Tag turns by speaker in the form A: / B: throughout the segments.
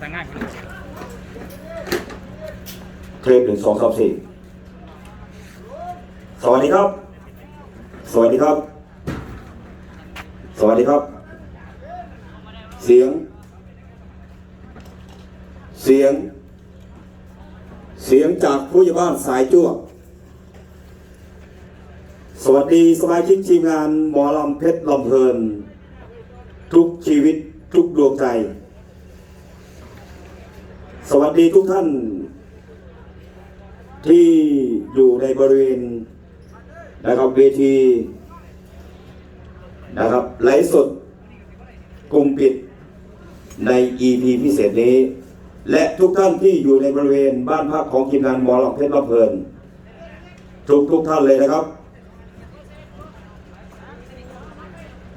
A: สั่งง่ายกว่า
B: เทปหนึ่งสองสามสี่สวัสดีครับ สวัสดีครับ สวัสดีครับ เสียง เสียง เสียงจากผู้ใหญ่บ้านสายจ้วสวัสดีสมาชิกทีมงานหมอลำเพชรลำเพลิน ทุกชีวิตทุกดวงใจ สวัสดีทุกท่าน ที่อยู่ในบริเวณนะครับเวทีนะครับไลฟ์สดกลุ่มปิดใน EP พิเศษนี้ และทุกท่านที่อยู่ในบริเวณบ้านพักของทีมงานหมอลำเพชรลำเพลินทุกทุกท่านเลยนะครับ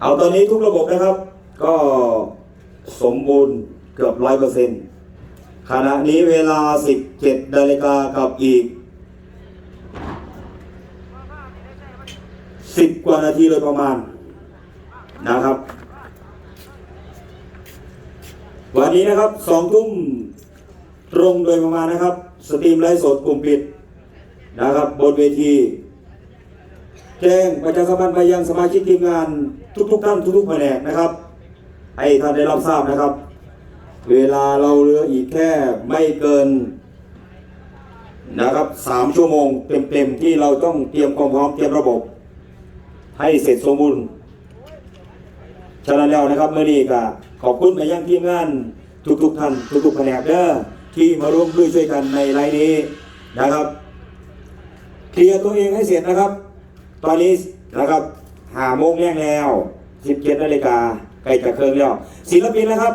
B: เอาตอนนี้ทุกระบบนะครับ ก็สมบูรณ์เกือบร้อยเปอร์เซ็นต์ ขณะนี้เวลา 17นาฬิกากับอีก 10 กว่านาทีเลยประมาณนะครับ วันนี้นะครับสองทุ่มตรงโดยประมาณนะครับ สตรีมไลฟ์สดกลุ่มปิดนะครับบนเวที แจ้งประชาสัมพันธ์ไปยังสมาชิกทีมงานทุกๆท่านทุกๆแผนกนะครับ ให้ท่านได้รับทราบนะครับ เวลาเราเหลืออีกแค่ไม่เกินนะครับสามชั่วโมงเต็มๆที่เราต้องเตรียมความพร้อมเตรียมระบบ ให้เสร็จสมบูรณ์ฉะนั้นแล้วนะครับเมื่อนี้ก็ขอบคุณไปยังทีมงานทุกๆท่านทุกๆแผนกเด้อที่มาร่วมด้วยช่วยกันในไลน์นี้นะครับเคลียร์ตัวเองให้เสร็จนะครับ ตอนนี้นะครับหาโมงแรงแล้ว 17นาฬิกาใกล้จะเครื่องแล้วศิลปินนะครับ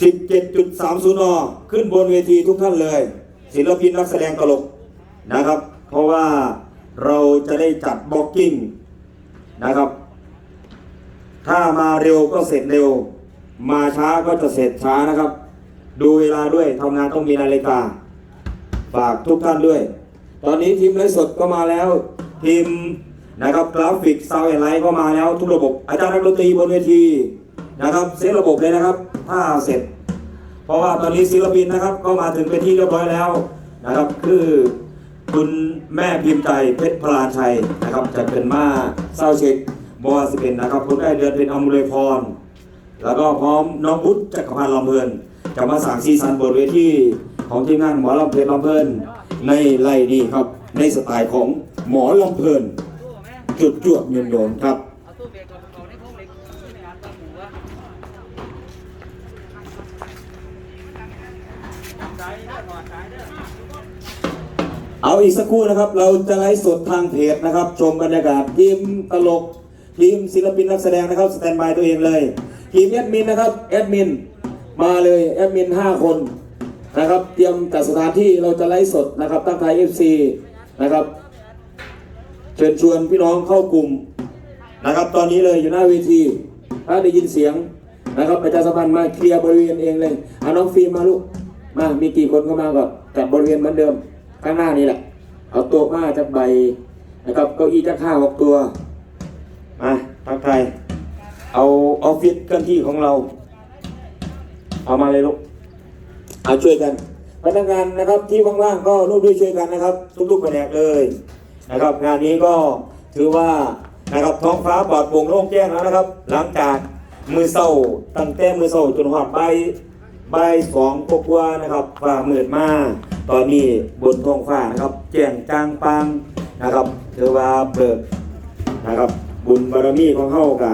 B: 17.30นขึ้นบนเวทีทุกท่านเลย ศิลปินนักแสดงตลกนะครับ เพราะว่าเราจะได้จัดบล็อกกิ้งนะครับ ถ้ามาเร็วก็เสร็จเร็ว มาช้าก็จะเสร็จช้านะครับ ดูเวลาด้วยทำงานต้องมีนาฬิกา ฝากทุกท่านด้วย ตอนนี้ทีมไลฟ์สดก็มาแล้ว ทีมนะครับกราฟิกซาวด์แอนไลท์ก็มาแล้วทุกระบบอาจารย์นักดนตรีบนเวทีนะครับ เซตระบบเลยนะครับ ถ้าเสร็จ เพราะว่าตอนนี้ศิลปินนะครับ ก็มาถึงเป็นที่เรียบร้อยแล้วนะครับ คือคุณแม่พิมพ์ใจเพชรพลาชัยนะครับจะเป็นมาเศร้าเช็คบอสเป็นนะครับคุณได้เดือนเป็นอมุเลยพร แล้วก็พร้อมน้องพุทธจักรพันธ์ลำเพลินจะมาสั่งซีซันบทเวทีของทีมงานหมอลำเพลินลำเพลินในไล่นี้ครับในสไตล์ของหมอลำเพลิน
A: ตู้ไหม
B: จุดจวดโยนโยนครับ
A: เอาตู้เบรกกับเขาในพวกเล็กในงานตั้งหัวสาย เอาอี
B: กสักครู่นะครับ เราจะไลฟ์สดทางเพจนะครับ ชมบรรยากาศทีมตลกทีมศิลปินนักแสดงนะครับสแตนบายตัวเองเลยทีมแอดมินนะครับแอดมินมาเลยแอดมิน 5 คนนะครับ เตรียมจัดสถานที่เราจะไลฟ์สดนะครับตั้งไทย FC นะครับ เชิญชวนพี่น้องเข้ากลุ่มนะครับ ตอนนี้เลยอยู่หน้าเวทีถ้าได้ยินเสียงนะครับประชาสัมพันธ์มาเคลียร์บริเวณเองเลยเอาน้องฟิล์มมาลูก มามีกี่คนก็มาก็จัดบริเวณเหมือนเดิมข้างหน้านี่แหละ เอาโต๊ะมาจากใบนะครับเก้าอี้จากห้าหกตัวมาทักทายเอาออฟฟิศเคลื่อนที่ของเรา เอามาเลยลูกเอาช่วยกันพนักงานนะครับที่ว่างๆก็ร่วมด้วยช่วยกันนะครับ ทุกๆแผนกเลยนะครับ งานนี้ก็ถือว่านะครับท้องฟ้าปลอดโปร่งโล่งแจ้งแล้วนะครับ หลังจากมือเศร้าตั้งแต่มือเศร้าจนหอดใบ บายสองกว่าๆนะครับฟ้ามืดมาตอนนี้บนท้องฟ้านะครับ แจ้งจางปางนะครับถือว่าเบิกนะครับ บุญบารมีของเฮากะ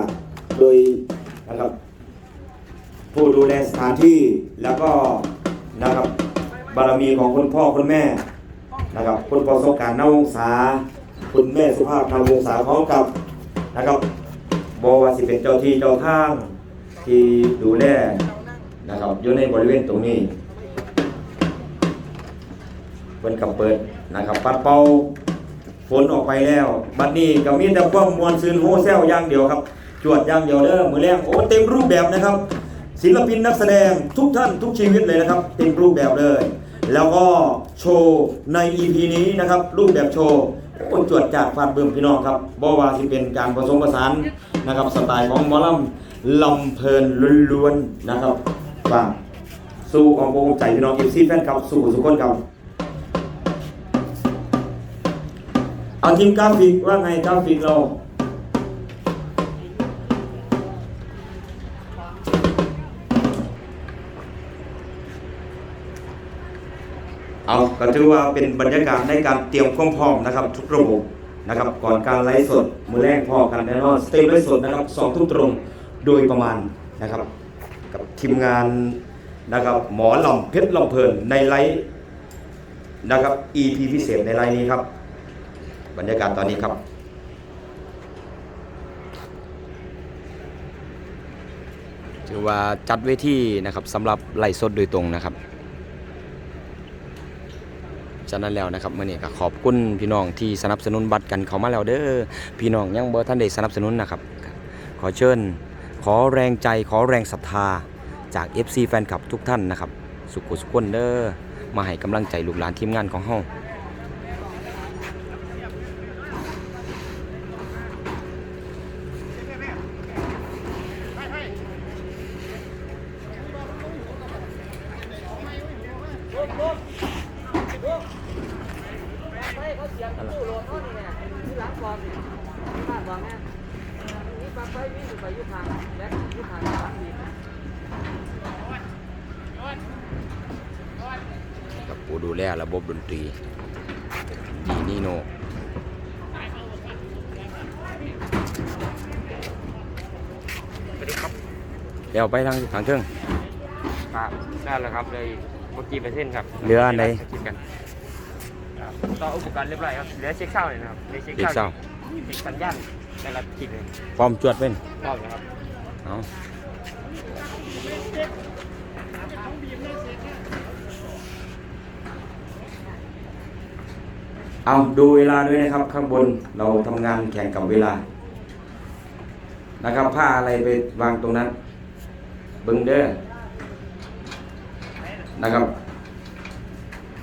B: โดยนะครับ ผู้ดูแลสถานที่แล้วก็นะครับบารมีของคุณพ่อคุณแม่นะครับคุณพ่อสงการนาวงศาคุณแม่สุภาพนาวงศาพร้อมกับนะครับบวาสิเป็นเจ้าที่เจ้าทางที่ดูแล นะครับอยู่ในบริเวณตรงนี้เป็นกับเปิดนะครับ ปัดเป่าฝนออกไปแล้ว บัดนี้ก็มีแต่ความมวลซืนโฮเซลอย่างเดียวครับ จวดอย่างเดียวเด้อมือแรงโอ้เต็มรูปแบบนะครับ ศิลปินนักแสดงทุกท่านทุกชีวิตเลยนะครับ เต็มรูปแบบเลย แล้วก็โชว์ใน EP นี้นะครับ รูปแบบโชว์โอ้จวดจากฟาดเบิ่มพี่น้องครับบ่ว่าสิเป็นการผสมผสานนะครับสไตล์ของหมอลำลำเพลินล้วนๆนะครับ
C: ว่าสู้ของวงใจพี่น้องเอฟซีแฟนคลับสู้สุกคนครับเอาทีมกราฟิกว่าไงกราฟิกเราเอาก็ถือว่าเป็นบรรยากาศในการเตรียมความพร้อมนะครับ ทุกระบบนะครับ ก่อนการไลฟ์สดมือแรกพอกันแน่นอนสเตรมไลฟ์สดนะครับสองทุ่มตรงโดยประมาณนะครับ ทีมงานนะครับหมอลำเพชรลำเพลินในไลฟ์นะครับ EP พิเศษในไลฟ์นี้ครับ บรรยากาศตอนนี้ครับ
B: ถือว่าจัดเวทีนะครับสำหรับไล่สดโดยตรงนะครับฉะนั้นแล้วนะครับเมื่อนี้ก็ขอบคุณพี่น้องที่สนับสนุนบัตรกันเขามาแล้วเด้อพี่น้องยังบ่ท่านได้สนับสนุนนะครับ ขอเชิญ ขอแรงใจขอแรงศรัทธา จาก FC แฟนคลับทุกท่านนะครับ สุขุสุขคนเด้อมาให้กำลังใจลูกหลานทีมงานของเฮา
A: เขาเสียงตู้โหลดเขานี่เนี่ยที่หลังกองเนี่ยที่บ้านบอกแม่นี่ปลั๊กไฟวิ่งไปยุคางแบ็คยุคางสามที
B: กับผู้ดู แลระบบดนตรีดีนี่โนแล้วไปทางทางเทิง
A: ครับได้แล้วครับเลยเมื่อกี้ไปเส้นครับ
B: เหลืออันใด
A: คิดกันครับต่ออุปกรณ์เรียบร้อยครับเหลือเช็คเช่าเลยนะครับเหลือเช็ค
B: เด็กเศร้า
A: เช็คสัญญาณในระดับจิตเลย
B: พร้อมจวดเป็น
A: รอบนะครับ
B: เอา เอาดูเวลาด้วยนะครับ ข้างบนเราทำงานแข่งกับเวลา นะครับ ผ้าอะไรไปวางตรงนั้น เบิ้งเด้อนะครับ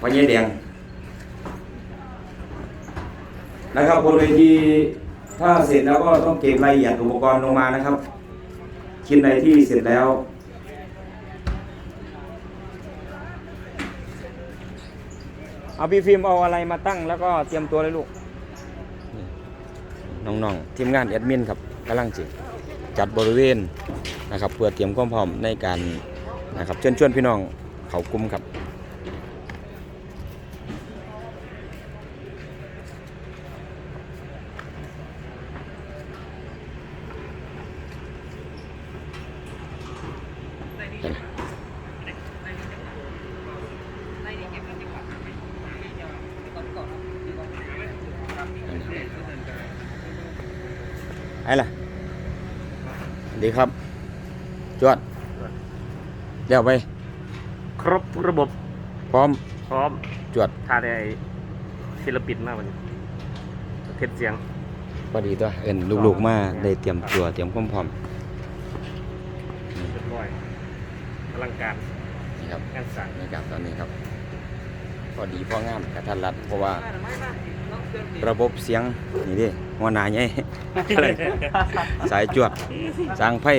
B: พญาแดงนะครับบนเวทีถ้าเสร็จแล้วก็ต้องเก็บรายละเอียดอุปกรณ์ลงมานะครับ ชิ้นใดที่เสร็จแล้ว เอาพี่ฟิล์มเอาอะไรมาตั้งแล้วก็เตรียมตัวเลยลูกน้องๆทีมงานแอดมินครับกำลังจิจัดบริเวณนะครับเพื่อเตรียมความพร้อมในการนะครับเชิญชวนพี่น้องเขากลุ่มครับไอ้ ล่ะสวัสดีครับ จวดเดี๋ยวไป
A: ครบระบบ
B: พร้อม
A: พร้อม
B: จวด
A: ทาได้ศิลปินมากวันนี้เทศเสียง
B: พอดีตัวเอ็นลูกๆมาได้เตรียมตัวเตรียมความพร้อม
A: เรียบร้อยอลังการ
B: นี่ครับ
A: งานสั่ง
B: บรรยากาศตอนนี้ครับ พอดีพองามกระทันรัดเพราะว่า ระบบเสียงนี่ดิ หัวหน้าใหญ่สายจวดสร้างไพ่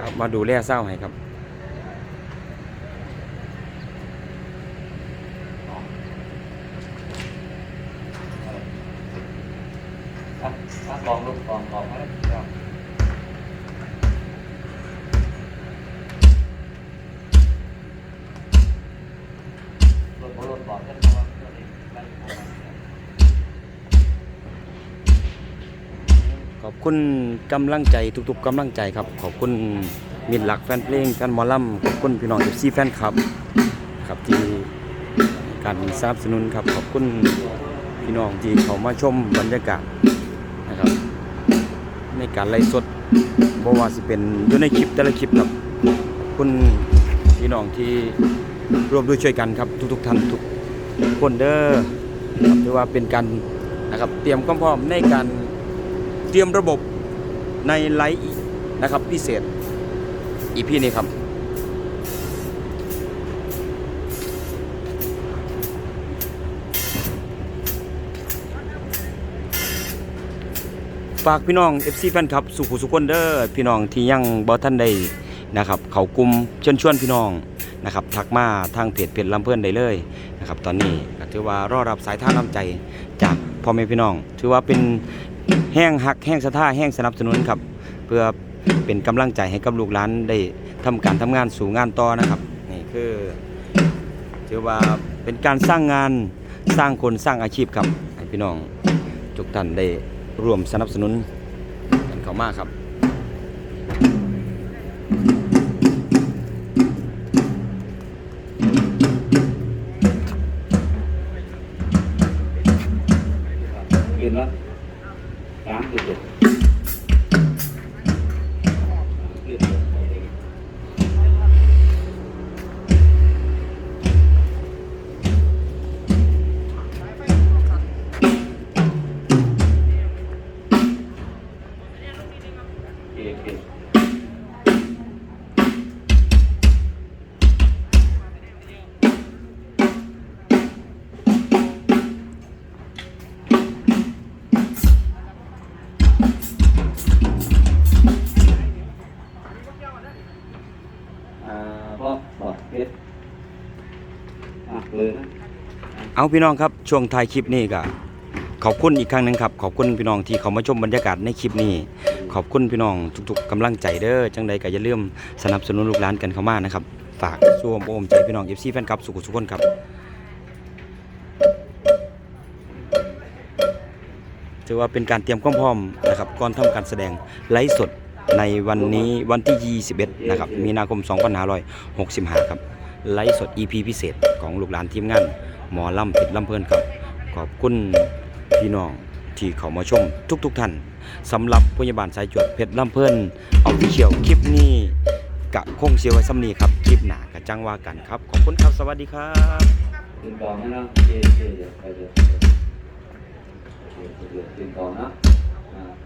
B: ครับมาดูแลเศร้าให้ครับ
A: กองลูกกองกองมาแล้วรถรถบอกกัน
B: ขอบคุณกำลังใจทุกๆกำลังใจครับ ขอบคุณมิตรหลักแฟนเพลงแฟนมอลำขอบคุณพี่น้องเอฟซีแฟนคลับครับที่การสนับสนุนครับขอบคุณพี่น้องที่เขามาชมบรรยากาศนะครับ ในการไลฟ์สดบ่ว่าสิเป็นอยู่ในคลิปแต่ละคลิปครับขอบคุณพี่น้องที่ร่วมด้วยช่วยกันครับ ทุกๆท่านทุกคนเด้อครับถือว่าเป็นการนะครับเตรียมความพร้อมในการ เตรียมระบบในไลฟ์นะครับพิเศษอีพีนี้ครับฝากพี่น้อง FC แฟนคลับสุขุสุขคนเด้อพี่น้องที่ยังบ่ท่านได้นะครับ เขากลุ่มเชิญชวนพี่น้องนะครับทักมาทางเพจเพจลำเพื่อนได้เลยนะครับ ตอนนี้ก็ถือว่ารอรับสายท่าน้ำใจจากพ่อแม่พี่น้อง ถือว่าเป็น แห้งหักแห้งสะท่าแห้งสนับสนุนครับ เพื่อเป็นกำลังใจให้กับลูกหลานได้ทำการทำงานสู่งานต่อนะครับนี่คือถือว่าเป็นการสร้างงานสร้างคนสร้างอาชีพครับให้พี่น้องทุกท่านได้ร่วมสนับสนุนกันเข้ามาครับ
D: สา เอาพี่น้
B: องครับช่วงท้ายคลิปนี้ก็ขอบคุณอีกครั้งหนึ่งครับ ขอบคุณพี่น้องที่เขามาชมบรรยากาศในคลิปนี้ ขอบคุณพี่น้องทุกๆกำลังใจเด้อจังใดก็อย่าลืมสนับสนุนลูกหลานกันเข้ามานะครับ ฝากช่วมโอมใจพี่น้องเอฟซีแฟนคลับสุขุสุขคนครับถือว่าเป็นการเตรียมความพร้อมนะครับก่อนทำการแสดงไลฟ์สดในวันนี้วันที่ 21 นะครับ มีนาคม 2565 ครับ ไลฟ์สด EP พิเศษของลูกหลานทีมงาน หมอลำเป็ดลำเพลินครับ ขอบคุณพี่น้องที่เขามาชมทุกๆทท่านสำหรับพยาบาลสายจวดเพชรลำเพลินเอาวิเชียวคลิปนี้กะคงเสียไว้สำนีครับ คลิปหนากะจังว่ากันครับ ขอบคุณครับ สวัสดีครับ
D: กินกองนะเนะเจเจ๊เดี๋ยวไปเดี๋ยวเดี๋ยวเดี๋ยวกินกอนะ